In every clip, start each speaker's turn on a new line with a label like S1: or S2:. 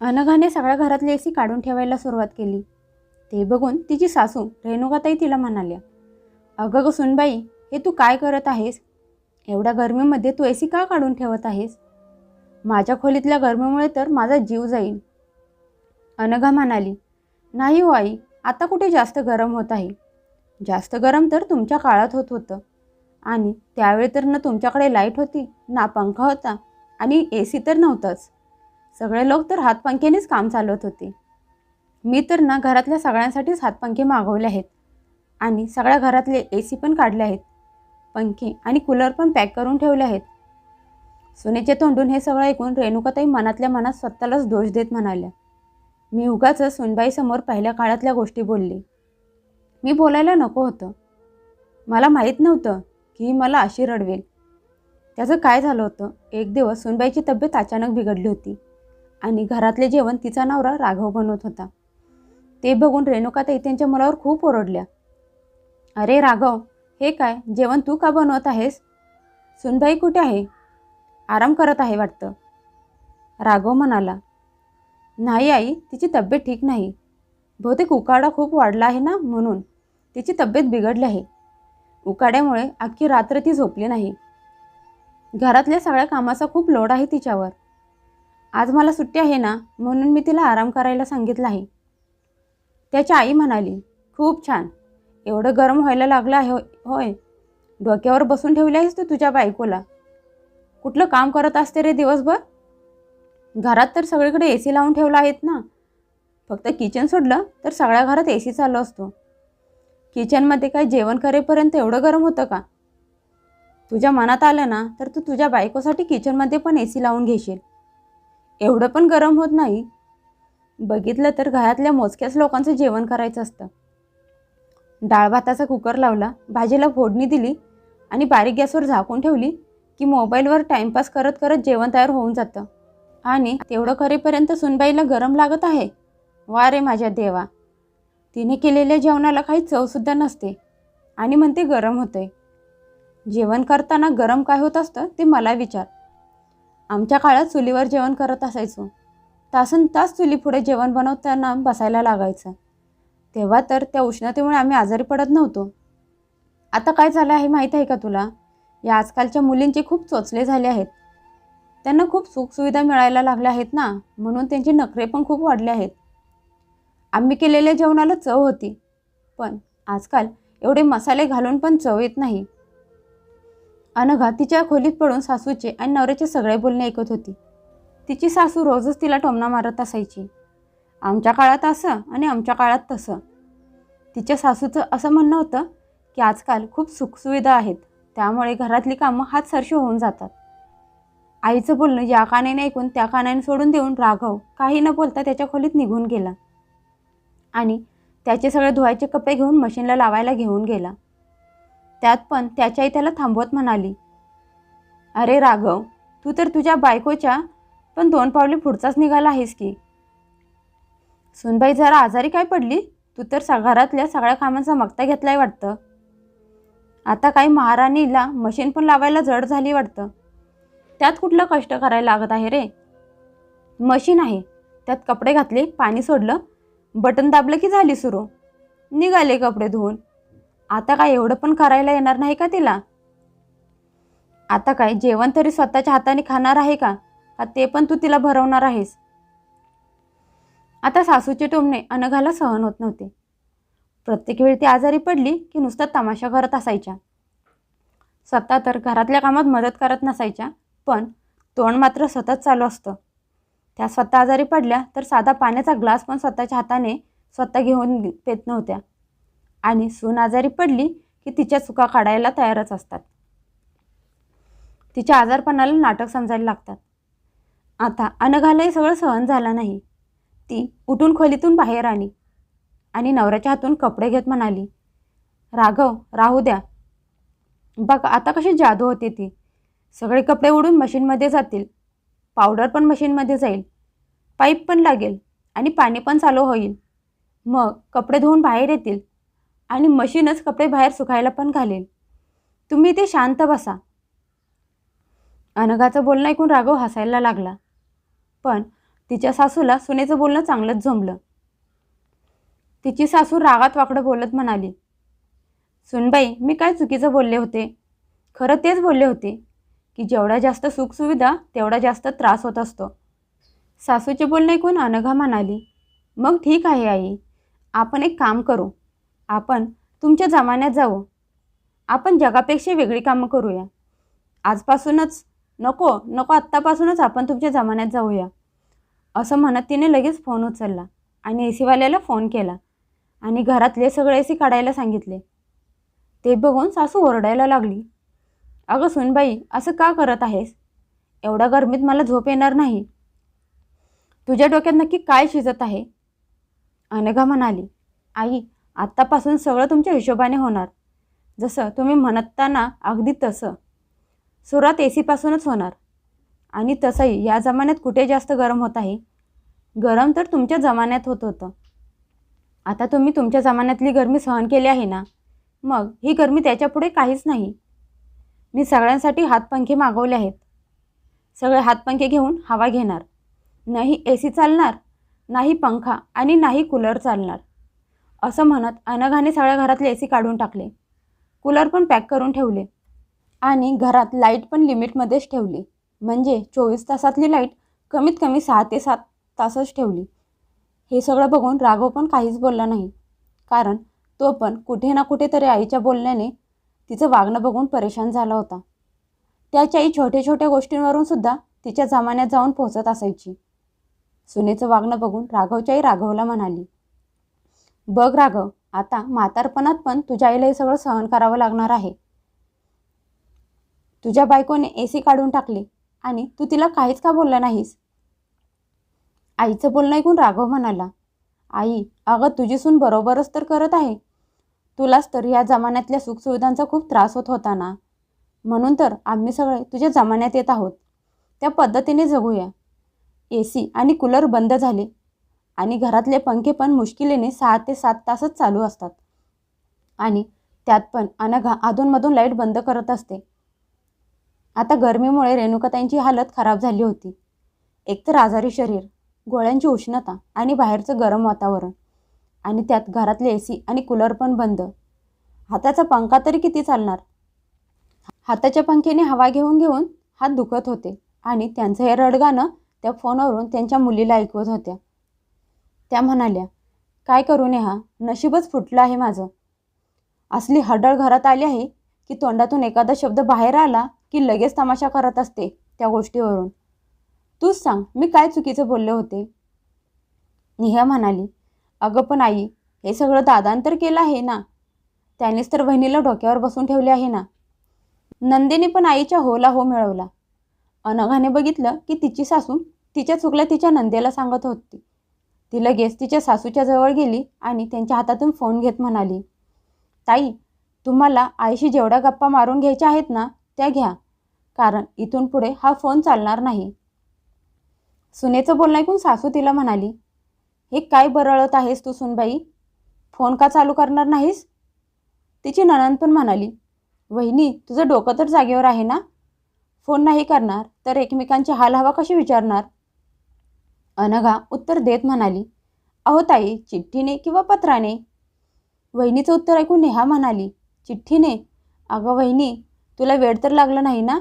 S1: अनघाने सगळ्या घरातली एसी काढून ठेवायला सुरुवात केली. ते बघून तिची सासू रेणुकाताई तिला म्हणाल्या अगं ग सुनबाई हे तू काय करत आहेस? एवढ्या गरमीमध्ये तू एसी का काढून ठेवत आहेस? माझ्या खोलीतल्या गरमीमुळे तर माझा जीव जाईल अनघा म्हणाली नाही हो आई आता कुठे जास्त गरम होत आहे? जास्त गरम तर तुमच्या काळात होत होतं. आणि त्यावेळी तर ना तुमच्याकडे लाइट होती ना पंखा होता आणि ए सी तर नव्हताच. सगळे लोक तर हातपंख्यानेच काम चालवत होते. मी तर ना घरातल्या सगळ्यांसाठीच हातपंखे मागवले आहेत आणि सगळ्या घरातले ए सी पण काढले आहेत. पंखे आणि कूलर पण पॅक करून ठेवले आहेत. सुनेचे तोंडून हे सगळं ऐकून रेणुकाताई मनातल्या मनात स्वतःलाच दोष देत म्हणाल्या. मी उगाच सुनबाईसमोर पहिल्या काळातल्या गोष्टी बोलली. मी बोलायला नको होतं. मला माहीत नव्हतं की मला अशी रडवेल. त्याचं काय झालं होतं? एक दिवस सुनबाईची तब्येत अचानक बिघडली होती. आणि घरातले जेवण तिचा नवरा राघव बनवत होता. ते बघून रेणुकाताई त्यांच्या मुलावर खूप ओरडल्या. अरे राघव हे काय? जेवण तू का बनवत आहेस? सुनबाई कुठे आहे? आराम करत आहे वाटतं. राघव म्हणाला नाही आई तिची तब्येत ठीक नाही. बहुतेक उकाडा खूप वाढला आहे ना म्हणून तिची तब्येत बिघडली आहे. उकाड्यामुळे अख्खी रात्र ती झोपली नाही. घरातल्या सगळ्या कामाचा खूप लोड आहे तिच्यावर. आज मला सुट्टी आहे ना म्हणून मी तिला आराम करायला सांगितलं आहे. त्याची आई म्हणाली खूप छान. एवढं गरम व्हायला लागलं आहे होय. डोक्यावर बसून ठेवली आहेस तू तुझ्या बायकोला. कुठलं काम करत असते रे दिवसभर? घरात तर सगळीकडे ए सी लावून ठेवला आहेत ना. फक्त किचन सोडलं तर सगळ्या घरात ए सी चालू असतो. किचनमध्ये काय जेवण करेपर्यंत एवढं गरम होतं का? तुझ्या मनात आलं ना तर तू तुझ्या बायकोसाठी किचनमध्ये पण ए सी लावून घेशील. एवढं पण गरम होत नाही. बघितलं तर घरातल्या मोजक्याच लोकांचं जेवण करायचं असतं. डाळ भाताचा कुकर लावला भाजीला फोडणी दिली आणि बारीक गॅसवर झाकून ठेवली की मोबाईलवर टाईमपास करत करत जेवण तयार होऊन जातं. आणि तेवढं करेपर्यंत सुनबाईला गरम लागत आहे. वा रे माझ्या देवा. तिने केलेल्या जेवणाला काही चवसुद्धा नसते आणि म्हणते गरम होते जेवण करताना गरम काय होत असतं ते मला विचार. आमच्या काळात चुलीवर जेवण करत असायचो. तासन तास चुलीपुढे जेवण बनवताना बसायला लागायचं. तेव्हा तर त्या उष्णतेमुळे आम्ही आजारी पडत नव्हतो. आता काय झालं आहे माहीत आहे का तुला? या आजकालच्या मुलींचे खूप चोचले झाले आहेत. त्यांना खूप सुखसुविधा मिळायला लागल्या आहेत ना? म्हणून त्यांचे नखरे पण खूप वाढले आहेत. आम्ही केलेल्या जेवणाला चव होती. पण आजकाल एवढे मसाले घालून पण चव येत नाही. अनघा तिच्या खोलीत पडून सासूचे आणि नवऱ्याचे सगळे बोलणे ऐकत होती. तिची सासू रोजच तिला टोमणा मारत असायची. आमच्या काळात असं आणि आमच्या काळात तसं. तिच्या सासूचं असं म्हणणं होतं की आजकाल खूप सुखसुविधा आहेत. त्यामुळे घरातली कामं हातसरशी होऊन जातात. आईचं बोलणं या कानाने ऐकून त्या कानाने सोडून देऊन राघव काही न बोलता त्याच्या खोलीत निघून गेला. आणि त्याचे सगळे धुवायचे कपडे घेऊन मशीनला लावायला घेऊन गेला. त्यात पण त्याच्याही आई त्याला थांबवत म्हणाली अरे राघव तू तर तुझ्या बायकोच्या पण दोन पावले पुढचाच निघाला आहेस की. सुनबाई जरा आजारी काय पडली? तू तर घरातल्या सगळ्या कामांचा मक्ता घेतलाय वाटतं. आता काही महाराणीला मशीन पण लावायला जड झाली वाटतं. त्यात कुठलं कष्ट करायला लागत आहे रे? मशीन आहे. त्यात कपडे घातले पाणी सोडलं बटन दाबलं की झाली सुरू. निघाले कपडे धुवून. आता काय एवढं पण करायला येणार नाही का तिला? आता काय जेवण तरी स्वतःच्या हाताने खाणार आहे का? का ते पण तू तिला भरवणार आहेस? आता सासूचे टोमणे अनघाला सहन होत नव्हते. प्रत्येक वेळी ती आजारी पडली की नुसता तमाशा करत असायच्या. स्वतः तर घरातल्या कामात मदत करत नसायच्या पण तोंड मात्र सतत चालू असतं. त्या स्वतः आजारी पडल्या तर साधा पाण्याचा ग्लास पण स्वतःच्या हाताने स्वतः घेऊन पेत नव्हत्या. आणि सून आजारी पडली की तिच्या चुका काढायला तयारच असतात. तिच्या आजारपणाला नाटक समजायला लागतात. आता अनघालाही सगळं सहन झालं नाही. ती उठून खोलीतून बाहेर आली आणि नवऱ्याच्या हातून कपडे घेत म्हणाली राघव राहू द्या. बघ आता कशी जादू होते ती. सगळे कपडे उडून मशीनमध्ये जातील. पावडर पण मशीनमध्ये जाईल. पाईप पण लागेल आणि पाणी पण चालू होईल. मग कपडे धुवून बाहेर येतील. आणि मशीनच कपडे बाहेर सुकायला पण घालेल. तुम्ही ते शांत बसा. अनघाचं बोलणं ऐकून राघव हसायला लागला. पण तिच्या सासूला सुनेचं बोलणं चांगलंच झोंबलं तिची सासू रागात वाकडं बोलत म्हणाली सुनबाई मी काय चुकीचं बोलले होते? खरं तेच बोलले होते की जेवढा जास्त सुखसुविधा तेवढा जास्त त्रास होत असतो. सासूचे बोलणे ऐकून अनघा म्हणाली मग ठीक आहे आई आपण एक काम करू. आपण तुमच्या जमान्यात जाऊ आपण जगापेक्षा वेगळी कामं करूया. आजपासूनच नको नको आत्तापासूनच आपण तुमच्या जमान्यात जाऊया. असं म्हणत तिने लगेच फोन उचलला आणि ए सीवाल्याला फोन केला आणि घरातले सगळे ए सी काढायला सांगितले. ते बघून सासू ओरडायला लागली. अगं सुनबाई असं का करत आहेस? एवढ्या गरमीत मला झोप येणार नाही. तुझ्या डोक्यात नक्की काय शिजत आहे? अनघा म्हणाली. आई आत्तापासून सगळं तुमच्या हिशोबाने होणार. जसं तुम्ही म्हणताना अगदी तसं. सुरुवात ए सीपासूनच होणार. आणि तसंही या जमान्यात कुठे जास्त गरम होत आहे? गरम तर तुमच्या जमान्यात होत होतं. आता तुम्ही तुमच्या जमान्यातली गरमी सहन केली आहे ना? मग ही गरमी त्याच्यापुढे काहीच नाही. मी सगळ्यांसाठी हातपंखे मागवले आहेत. सगळे हातपंखे घेऊन हवा घेणार. नाही ए सी चालणार नाही पंखा आणि नाही कूलर चालणार. असं म्हणत अनघाने सगळ्या घरातले ए सी काढून टाकले. कूलर पण पॅक करून ठेवले. आणि घरात लाइट पण लिमिटमध्येच ठेवली. म्हणजे चोवीस तासातली लाइट कमीत कमी सहा ते सात तासच ठेवली. हे सगळं बघून राघव पण काहीच बोलला नाही. कारण तो पण कुठे ना कुठेतरी आईच्या बोलण्याने तिचं वागणं बघून परेशान झाला होता. त्याची आई छोट्या छोट्या गोष्टींवरून सुद्धा तिच्या जमान्यात जाऊन पोहोचत असायची. सुनेचं वागणं बघून राघवच्याही आई राघवला म्हणाली बघ राघव आता म्हातारपणात पण तुझ्या आईला हे सगळं सहन करावं लागणार आहे. तुझ्या बायकोने ए सी काढून टाकली आणि तू तिला काहीच का बोलला नाहीस? आईचं बोलणं ऐकून राघव म्हणाला आई अगं तुझी सून बरोबरच तर करत आहे. तुलाच तर या जमान्यातल्या सुखसुविधांचा खूप त्रास होत होता ना. म्हणून तर आम्ही सगळे तुझ्या जमान्यात येत आहोत. त्या पद्धतीने जगूया. ए सी आणि कूलर बंद झाले. आणि घरातले पंखे पण मुश्किलीने सहा ते सात तासच चालू असतात. आणि त्यात पण अनघा अधूनमधून लाइट बंद करत असते. आता गरमीमुळे रेणुकाताईंची हालत खराब झाली होती. एकतर आजारी शरीर गोळ्यांची उष्णता आणि बाहेरचं गरम वातावरण. आणि त्यात घरातले ए सी आणि कूलर पण बंद. हाताचा पंखा तरी किती चालणार? हाताच्या पंख्याने हवा घेऊन घेऊन हात दुखत होते आणि त्यांचं हे रडगाणं त्या फोनवरून त्यांच्या मुलीला ऐकवत होत्या. त्या म्हणाल्या काय करू नेहा नशीबच फुटलं आहे माझं. असली हडळ घरात आली आहे की तोंडातून एखादा शब्द बाहेर आला की लगेच तमाशा करत असते त्या गोष्टीवरून. तूच सांग मी काय चुकीचं बोलले होते? नेहा म्हणाली अगं पण आई हे सगळं दादान तर केलं आहे ना? त्यानेच तर बहिणीला डोक्यावर बसून ठेवले आहे ना? नंदेने पण आईच्या होला हो मिळवला. अनघाने बघितलं की तिची सासू तिच्या चुकल्या तिच्या नंदेला सांगत होती. ती लगेच तिच्या सासूच्या जवळ गेली आणि त्यांच्या हातातून फोन घेत म्हणाली ताई तुम्हाला आईशी जेवढ्या गप्पा मारून घ्यायच्या आहेत ना त्या घ्या कारण इथून पुढे हा फोन चालणार नाही. सुनेचं बोलणं ऐकून सासू तिला म्हणाली हे काय बरळत आहेस तू सुनबाई? फोन का चालू करणार नाहीस? तिची नणंद पण म्हणाली वहिनी तुझं डोकं तर जागेवर आहे ना? फोन नाही करणार तर एकमेकांची हाल हवा कशी विचारणार? अनघा उत्तर देत म्हणाली अहो ताई चिठ्ठीने किंवा पत्राने? वहिनीचं उत्तर ऐकून नेहा म्हणाली चिठ्ठीने? अगं वहिनी तुला वेळ तर लागला नाही ना?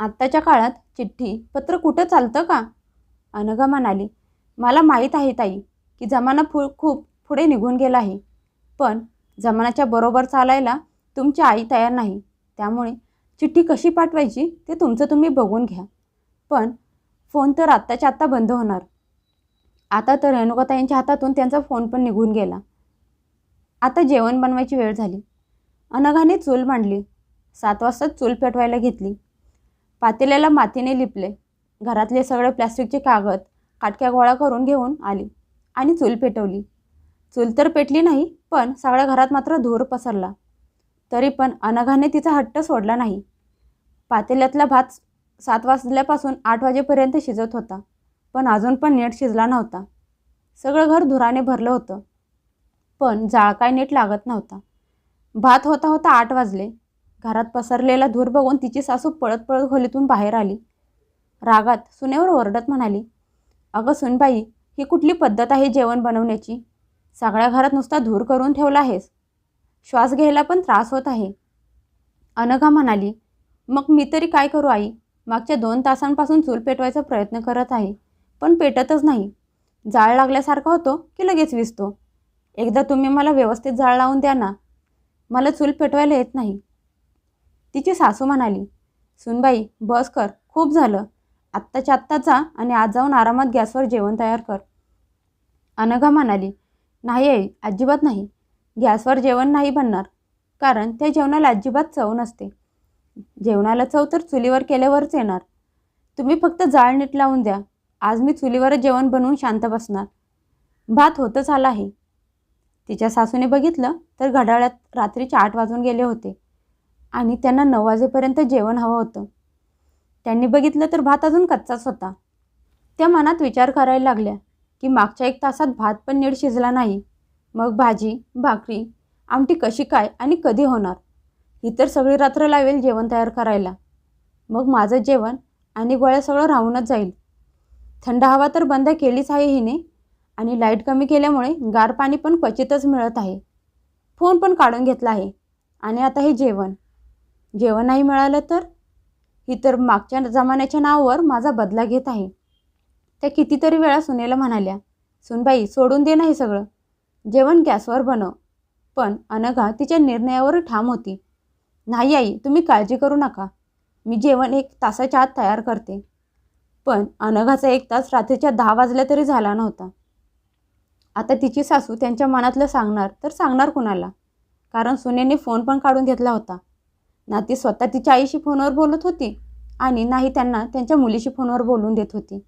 S1: आत्ताच्या काळात चिठ्ठी पत्र कुठं चालतं का? अनघा म्हणाली मला माहीत आहे ताई की जमाना फु खूप पुढे निघून गेला आहे. पण जमानाच्या बरोबर चालायला तुमची आई तयार नाही. त्यामुळे चिठ्ठी कशी पाठवायची ते तुमचं तुम्ही बघून घ्या. पण फोन तर आत्ताच्या आत्ता बंद होणार. आता तर रेणुकाताईंच्या हातातून त्यांचा फोन पण निघून गेला. आता जेवण बनवायची वेळ झाली. अनघाने चूल मांडली. सात वाजता चूल पेटवायला घेतली. पातेल्याला मातीने लिपले. घरातले सगळे प्लॅस्टिकचे कागद काटक्या गोळा करून घेऊन आली आणि चूल पेटवली. चूल तर पेटली नाही पण सगळ्या घरात मात्र धूर पसरला. तरी पण अनघाने तिचा हट्ट सोडला नाही. पातेल्यातला भात सात वाजल्यापासून आठ वाजेपर्यंत शिजत होता. पण अजून पण नीट शिजला नव्हता. सगळं घर धुराने भरलं होतं. पण जाळ काय नीट लागत नव्हता. भात होता होता आठ वाजले. घरात पसरलेला धूर बघून तिची सासू पळत पळत खोलीतून बाहेर आली. रागात सुनेवर ओरडत म्हणाली अगं सुनबाई ही कुठली पद्धत आहे जेवण बनवण्याची? सगळ्या घरात नुसता धूर करून ठेवला आहेस. श्वास घ्यायला पण त्रास होत आहे. अनघा म्हणाली मग मी तरी काय करू आई? मागच्या दोन तासांपासून चूल पेटवायचा प्रयत्न करत आहे पण पेटतच नाही. जाळ लागल्यासारखा होतो की लगेच विसतो एकदा तुम्ही मला व्यवस्थित जाळ लावून द्या ना. मला चूल पेटवायला येत नाही. तिची सासू म्हणाली सुनबाई बस कर. खूप झालं. आत्ताच्या आत्ता जा आणि आज जाऊन आरामात गॅसवर जेवण तयार कर. अनघा म्हणाली नाही आई अजिबात नाही. गॅसवर जेवण नाही बनणार कारण त्या जेवणाला अजिबात चव नसते. जेवणाला चव तर चुलीवर केल्यावरच येणार. तुम्ही फक्त जाळ नीट लावून द्या. आज मी चुलीवरच जेवण बनवून शांत बसणार. भात होतच आला आहे. तिच्या सासूने बघितलं तर घड्याळात रात्रीचे आठ वाजून गेले होते. आणि त्यांना नऊ वाजेपर्यंत जेवण हवं होतं. त्यांनी बघितलं तर भात अजून कच्चाच होता. त्या मनात विचार करायला लागल्या की मागच्या एक तासात भात पण नीट शिजला नाही. मग भाजी भाकरी आमटी कशी काय आणि कधी होणार? ही तर सगळी रात्र लावेल जेवण तयार करायला. मग माझं जेवण आणि गोळ्या सगळं राहूनच जाईल. थंड हवा तर बंद केलीच आहे हिने आणि लाइट कमी केल्यामुळे गार पाणी पण क्वचितच मिळत आहे. फोन पण काढून घेतला आहे. आणि आता हे जेवण. जेवण नाही मिळालं तर? ही तर मागच्या जमान्याच्या नावावर माझा बदला घेत आहे. त्या कितीतरी वेळा सुनेला म्हणाल्या सुनबाई सोडून दे नाही सगळं. जेवण गॅसवर बनव. पण अनघा तिच्या निर्णयावर ठाम होती. नाही आई तुम्ही काळजी करू नका. मी जेवण एक तासाच्या आत तयार करते. पण अनघाचा एक तास रात्रीच्या दहा वाजल्या तरी झाला नव्हता. आता तिची सासू त्यांच्या मनातलं सांगणार तर सांगणार कुणाला? कारण सुनेने फोन पण काढून घेतला होता. ना ती स्वतः तिच्या आईशी फोनवर बोलत होती आणि नाही त्यांना त्यांच्या मुलीशी फोनवर बोलून देत होती.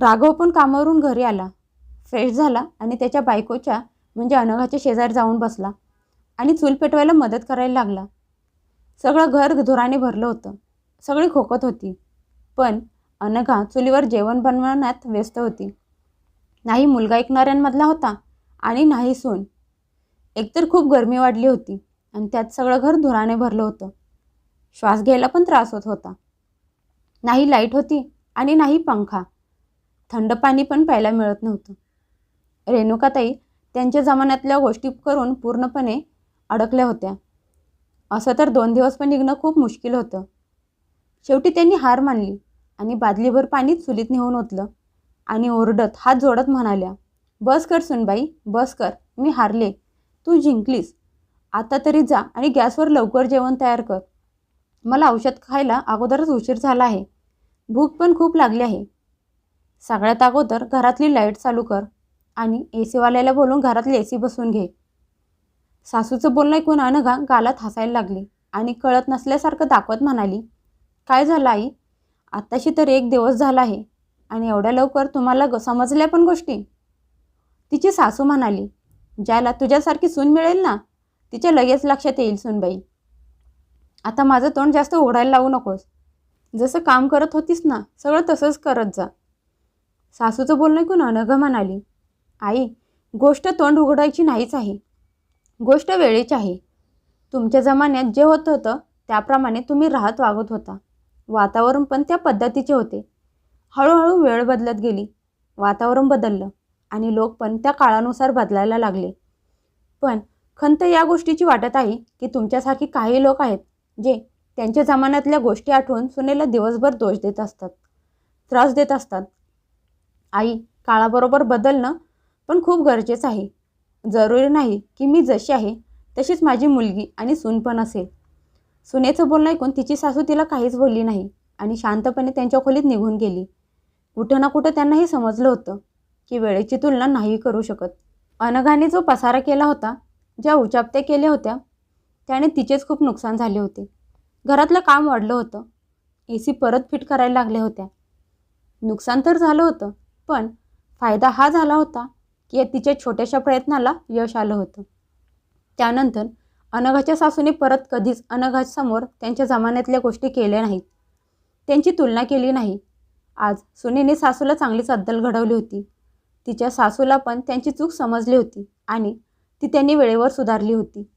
S1: राघव पण कामावरून घरी आला. फ्रेश झाला आणि त्याच्या बायकोच्या म्हणजे अनघाच्या शेजारी जाऊन बसला. आणि चूल पेटवायला मदत करायला लागला. सगळं घर धुराने भरलं होतं. सगळी खोकत होती. पण अनघा चुलीवर जेवण बनवण्यात व्यस्त होती. नाही मुलगा ऐकणाऱ्यांमधला होता आणि नाही सून. एकतर खूप गरमी वाढली होती आणि त्यात सगळं घर धुराने भरलं होतं. श्वास घ्यायला पण त्रास होत होता. नाही लाइट होती आणि नाही पंखा. थंड पाणी पण प्यायला मिळत नव्हतं. रेणुकाताई त्यांच्या जमान्यातल्या गोष्टी करून पूर्णपणे अडकल्या होत्या. असं तर दोन दिवस पण निघणं खूप मुश्किल होतं. शेवटी त्यांनी हार मानली आणि बादलीभर पाणी चुलीत नेऊन ओतलं आणि ओरडत हात जोडत म्हणाल्या बस कर सुनबाई बस कर मी हारले. तू जिंकलीस. आता तरी जा आणि गॅसवर लवकर जेवण तयार कर. मला औषध खायला अगोदरच उशीर झाला आहे. भूक पण खूप लागली आहे. सगळ्यात अगोदर घरातली लाइट चालू कर आणि ए सीवाल्याला बोलून घरातली ए सी बसवून घे. सासूचं बोलणं ऐकून अनघा गालात हसायला लागली आणि कळत नसल्यासारखं दाखवत म्हणाली काय झालं आई? आत्ताशी तर एक दिवस झाला आहे आणि एवढ्या लवकर तुम्हाला ग समजल्या पण गोष्टी. तिची सासू म्हणाली ज्याला तुझ्यासारखी सून मिळेल ना तिच्या लगेच लक्षात येईल सूनबाई. आता माझं तोंड जास्त उघडायला लावू नकोस. जसं काम करत होतीस ना सगळं तसंच करत जा. सासूचं बोलणं ऐकून अनघ म्हणाली आई गोष्ट तोंड उघडायची नाहीच आहे. गोष्ट वेळेची आहे. तुमच्या जमान्यात जे होत होतं त्याप्रमाणे तुम्ही राहत वागत होता. वातावरण पण त्या पद्धतीचे होते. हळूहळू वेळ बदलत गेली. वातावरण बदललं आणि लोक पण त्या काळानुसार बदलायला लागले. पण खंत या गोष्टीची वाटत आहे की तुमच्यासारखी काही लोक आहेत जे त्यांच्या जमान्यातल्या गोष्टी आठवून सुनेला दिवसभर दोष देत असतात त्रास देत असतात. आई काळाबरोबर बदलणं पण खूप गरजेचं आहे. जरुरी नाही की मी जशी आहे तशीच माझी मुलगी आणि सून पण असेल. सुनेचं बोलणं ऐकून तिची सासू तिला काहीच बोलली नाही आणि शांतपणे त्यांच्या खोलीत निघून गेली. कुठं ना कुठं त्यांना हे समजलं होतं की वेळेची तुलना नाही करू शकत. अनघाने जो पसारा केला होता ज्या उचापत्या केल्या होत्या त्याने तिचेच खूप नुकसान झाले होते. घरातलं काम वाढलं होतं. ए सी परत फिट करायला लागल्या होत्या. नुकसान तर झालं होतं पण फायदा हा झाला होता की तिच्या छोट्याशा प्रयत्नाला यश आलं होतं. त्यानंतर अनघाच्या सासूने परत कधीच अनघासमोर त्यांच्या जमान्यातल्या गोष्टी केल्या नाहीत. त्यांची तुलना केली नाही. आज सुनेने सासूला चांगलीच अद्दल घडवली होती. तिच्या सासूला पण त्यांची चूक समजली होती आणि ती त्यांनी वेळेवर सुधारली होती.